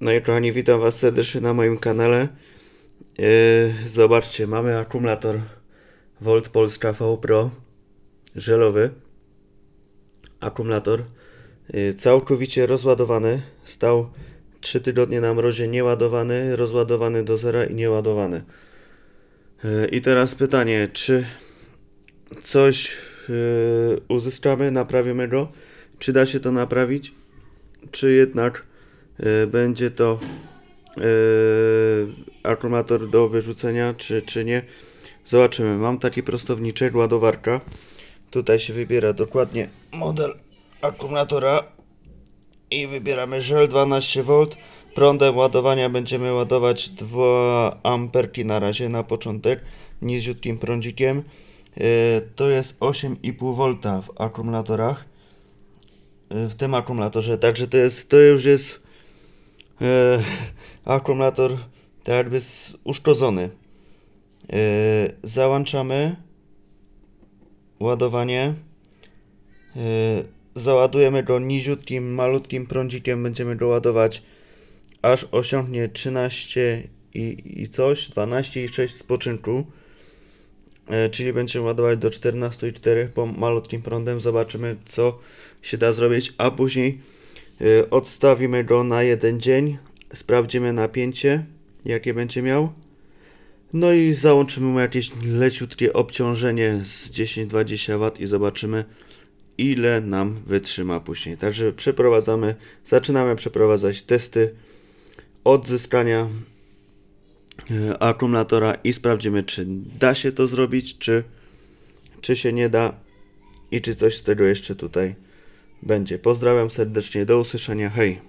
No i kochani, witam Was serdecznie na moim kanale. Yy, zobaczcie, mamy akumulator Volt Polska V Pro żelowy. Akumulator yy, całkowicie rozładowany. Stał 3 tygodnie na mrozie nieładowany, rozładowany do zera i nieładowany. Yy, I teraz pytanie, czy coś yy, uzyskamy, naprawimy go? Czy da się to naprawić? Czy jednak będzie to yy, akumulator do wyrzucenia, czy, czy nie? Zobaczymy. Mam taki prostowniczek, ładowarka. Tutaj się wybiera dokładnie model akumulatora i wybieramy żel 12V. Prądem ładowania będziemy ładować 2 amperki na razie na początek niziutkim prądzikiem. Yy, To jest 8,5 V w akumulatorach. W tym akumulatorze, także to jest, to już jest e, akumulator tak jakby uszkodzony. E, załączamy ładowanie. E, załadujemy go niziutkim, malutkim prądzikiem. Będziemy go ładować aż osiągnie 13 i, i coś, 12 i 6 spoczynku. E, czyli będziemy ładować do 14,4 po malutkim prądem. Zobaczymy, co się da zrobić, a później e, odstawimy go na jeden dzień. Sprawdzimy napięcie, jakie będzie miał. No i załączymy mu jakieś leciutkie obciążenie z 10-20 W i zobaczymy, ile nam wytrzyma później. Także przeprowadzamy, zaczynamy przeprowadzać testy odzyskania e, akumulatora i sprawdzimy, czy da się to zrobić, czy, czy się nie da i czy coś z tego jeszcze tutaj będzie. Pozdrawiam serdecznie, do usłyszenia, hej!